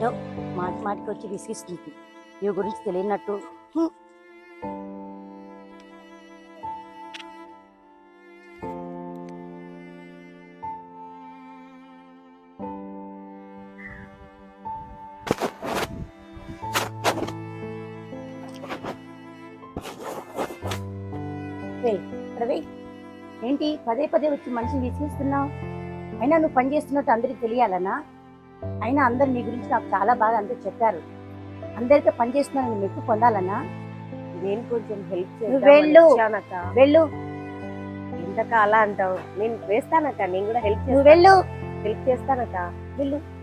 ఏంటో మాటి మాటికి వచ్చి విసిగిస్తుంది. ఇవి గురించి తెలియనట్టు హ్మ్. ఏంటి పదే పదే వచ్చి మనిషిని విసిగిస్తున్నావు? అయినా నువ్వు పని చేస్తున్నట్టు అందరికి తెలియాలనా? అయినా అందరు నీ గురించి నాకు చాలా బాగా అందరూ చెప్పారు. అందరికీ పని చేస్తున్నాను మెప్పు పొందాలనా? నేను కొంచెం హెల్ప్ వెళ్ళు. వెళ్ళు. ఎంతక అలా అంటావు. నేను వేస్తానక్క నేను కూడా హెల్ప్ వెళ్ళు. హెల్ప్ చేస్తానక్క. వెళ్ళు.